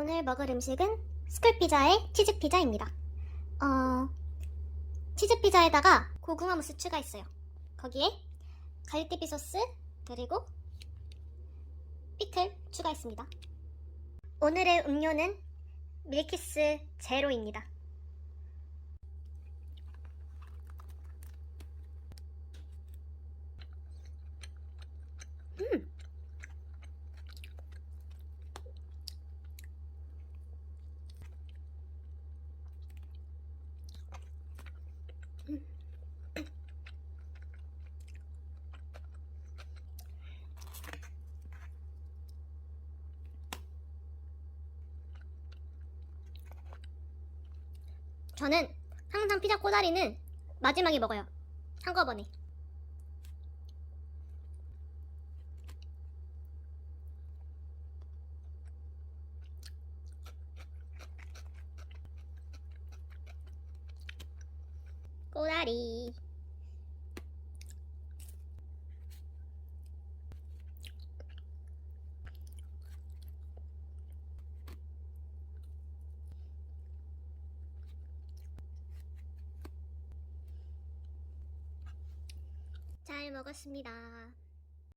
오늘 먹을 음식은 스쿨피자의 치즈피자입니다. 어, 치즈피자에다가 고구마 무스 추가했어요. 거기에 갈대비 소스 그리고 피클 추가했습니다. 오늘의 음료는 밀키스 제로입니다. 음. 저는 항상 피자 꼬다리는 마지막에 먹어요. 한꺼번에. 꼬다리. 잘 먹었습니다.